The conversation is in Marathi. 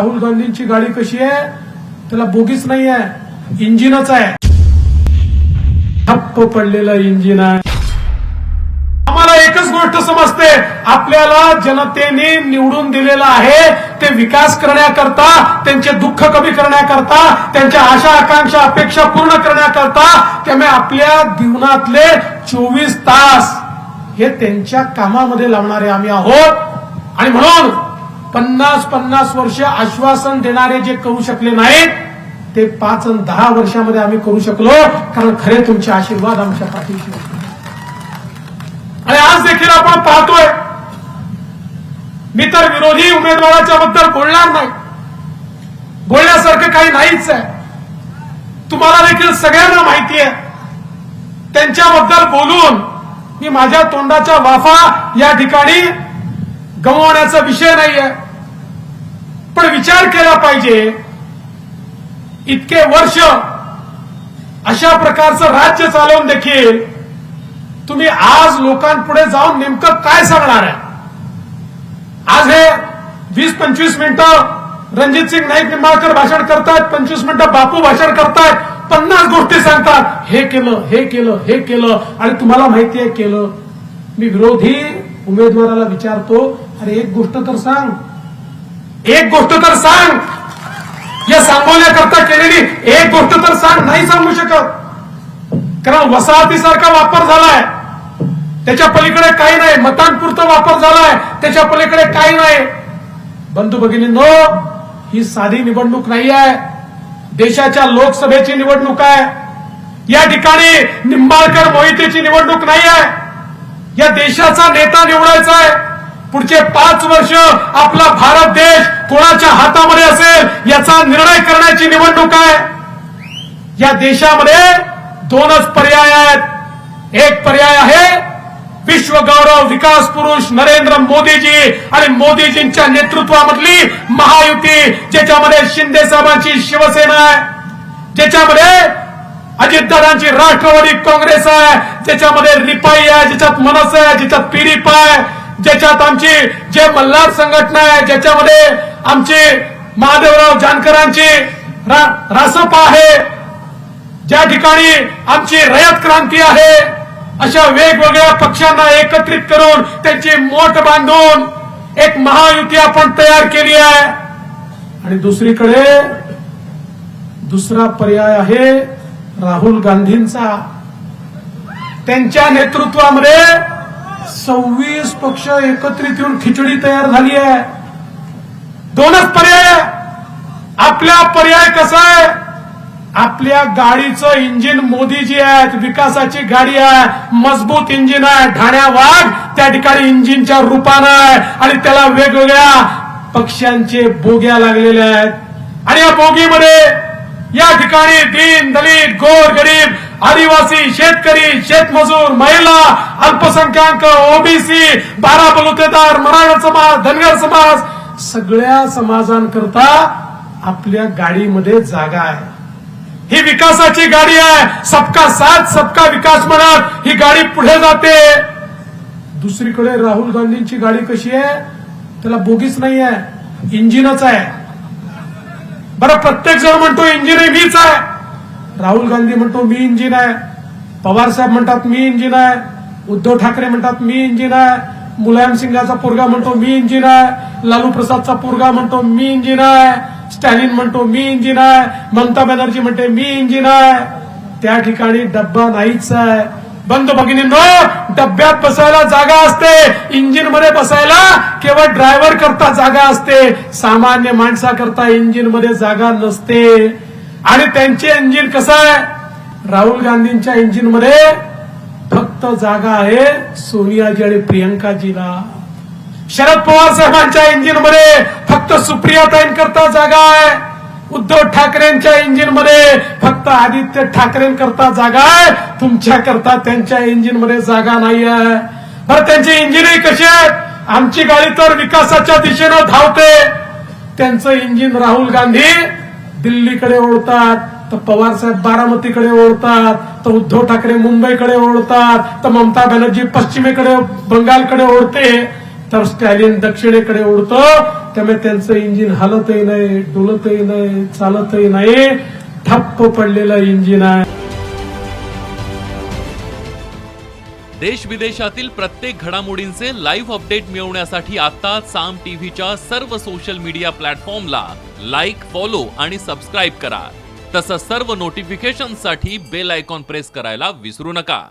राहुल गांधींची गाडी कशी आहे? त्याला बोगीच नाही आहे इंजिनच आहे. ठप्प पडलेलं इंजिन आहे. आम्हाला एकच गोष्ट समजते. आपल्याला जनतेने निवडून दिलेलं आहे. ते विकास करण्याकरता त्यांचे दुःख कमी करण्याकरता त्यांच्या आशा आकांक्षा अपेक्षा पूर्ण करण्याकरता त्यामुळे आपल्या जीवनातले चोवीस तास हे त्यांच्या कामामध्ये लावणारे आम्ही आहोत. आणि म्हणून पन्नास पन्नास वर्ष आश्वासन देणारे जे करू शकले नाहीत ते पाच आणि दहा वर्षामध्ये आम्ही करू शकलो कारण खरे तुमचे आशीर्वाद आमच्या पाठीशी होते. आणि आज देखील आपण पाहतोय मी तर विरोधी उमेदवाराच्या बद्दल बोलणार नाही. बोलण्यासारखं काही नाहीच आहे. तुम्हाला देखील सगळ्यांना माहिती आहे. त्यांच्याबद्दल बोलून मी माझ्या तोंडाच्या वाफा या ठिकाणी गमवण्याचा विषय नाहीये. पण विचार केला पाहिजे. इतके वर्ष अशा प्रकारचं राज्य चालवून देखील तुम्ही आज लोकांपुढे जाऊन नेमकं काय सांगणार आहे? आज हे वीस पंचवीस मिनिटं रणजित सिंग नाईक निंबाळकर भाषण करतायत पंचवीस मिनिटं बापू भाषण करतायत पन्नास गोष्टी सांगतात. हे केलं हे केलं हे केलं. आणि तुम्हाला माहिती आहे केलं. मी विरोधी उमेदवाराला विचारतो अरे एक गोष्ट तर सांग. एक गोष्ट तर सांग. या सांगवण्याकरता केलेली एक गोष्ट तर सांग नाही सांगू शकत. कारण वसाहतीसारखा वापर झालाय. त्याच्या पलीकडे काही नाही. मतांपुरता वापर झालाय. त्याच्या पलीकडे काही नाही. बंधू भगिनींनो ही साधी निवडणूक नाही आहे देशाच्या लोकसभेची निवडणूक आहे. या ठिकाणी निंबाळकर मोहितेची निवडणूक नाही आहे या देशाचा नेता निवडायचा आहे पुढचे पाच वर्ष आपला भारत देश कोणाच्या हातामध्ये असेल याचा निर्णय करण्याची निवडणूक आहे. या देशामध्ये दोनच पर्याय आहेत. एक पर्याय आहे विश्व गौरव विकास पुरुष नरेंद्र मोदीजी आणि मोदीजींच्या नेतृत्वामधली महायुती ज्याच्यामध्ये शिंदे साहेबांची शिवसेना आहे ज्याच्यामध्ये अजितदादांची राष्ट्रवादी काँग्रेस आहे ज्याच्यामध्ये रिपाई आहे ज्याच्यात मनस आहे ज्याच्यात पिरिप आहे ज्याच्यात आमची जे मल्हार संघटना आहे ज्याच्यामध्ये आमची महादेवराव जानकरांची रा- आहे ज्या ठिकाणी आमची रयत क्रांती आहे अशा वेगवेगळ्या पक्षांना एकत्रित करून त्यांची मोठ बांधून एक महायुती आपण तयार केली आहे. आणि दुसरीकडे दुसरा पर्याय आहे राहुल गांधींचा. त्यांच्या नेतृत्वामध्ये सव्वीस पक्ष एकत्रित येऊन खिचडी तयार झाली आहे. दोनच पर्याय. आपला पर्याय कसा आहे? आपल्या गाडीचं इंजिन मोदीजी आहेत विकासाची गाडी आहे मजबूत इंजिन आहे ठाण्या वाघ त्या ठिकाणी इंजिनच्या रूपानं आहे आणि त्याला वेगवेगळ्या पक्षांचे बोग्या लागलेल्या आहेत. आणि या बोगीमध्ये या ठिकाणी दीन दलित गोर गरीब आदिवासी शेतकरी शेतमजूर महिला अल्पसंख्याक ओबीसी बारा बलुतेदार मराठा समाज धनगर समाज सगळ्या समाजांकरता आपल्या गाडीमध्ये जागा आहे. ही विकासाची गाडी आहे. सबका साथ सबका विकास म्हणत ही गाडी पुढे जाते. दुसरीकडे राहुल गांधींची गाडी कशी आहे? त्याला बोगीच नाही आहे इंजिनच आहे. बरं प्रत्येक जण म्हणतो इंजिन मीच आहे. राहुल गांधी म्हणतो मी इंजिन आहे. पवार साहेब म्हणतात मी इंजिन आहे. उद्धव ठाकरे म्हणतात मी इंजिन आहे. मुलायम सिंगाचा पोरगा म्हणतो मी इंजिन आहे. लालू प्रसादचा पोरगा म्हणतो मी इंजिन आहे. स्टॅलिन म्हणतो मी इंजिन आहे. ममता बॅनर्जी म्हणते मी इंजिन आहे. त्या ठिकाणी डब्बा नाहीच आहे. बंद भगिनींनो डब्यात बसायला जागा असते. इंजिनमध्ये बसायला केवळ ड्रायव्हर करता जागा असते. सामान्य माणसाकरता इंजिनमध्ये जागा नसते. आणि त्यांचे इंजिन कसं आहे? राहुल गांधींच्या इंजिनमध्ये फक्त जागा आहे सोनियाजी आणि प्रियंकाजीला. शरद पवार साहेबांच्या इंजिनमध्ये फक्त सुप्रियाताईंकरता जागा आहे. उद्धव ठाकरेंच्या इंजिनमध्ये फक्त आदित्य ठाकरेंकरता जागा आहे. तुमच्याकरता त्यांच्या इंजिनमध्ये जागा नाही आहे बरं त्यांची इंजिनही कशी आहेत? आमची गाडी तर विकासाच्या दिशेनं धावते. त्यांचं इंजिन राहुल गांधी दिल्लीकडे ओढतात तर पवार साहेब बारामतीकडे ओढतात तर उद्धव ठाकरे मुंबईकडे ओढतात तर ममता बॅनर्जी पश्चिमेकडे बंगालकडे ओढते. तर स्टॅलिन दक्षिणेकडे उडतो त्यामुळे त्यांचं इंजिन हलतही नाही डुलतही नाही चालतही नाही. ठप्प पडलेलं इंजिन आहे. देश विदेशातील प्रत्येक घडामोडींचे लाईव्ह अपडेट मिळवण्यासाठी आता साम टीव्हीच्या सर्व सोशल मीडिया प्लॅटफॉर्मला लाईक फॉलो आणि सबस्क्राईब करा. तसंच सर्व नोटिफिकेशनसाठी बेल आयकॉन प्रेस करायला विसरू नका.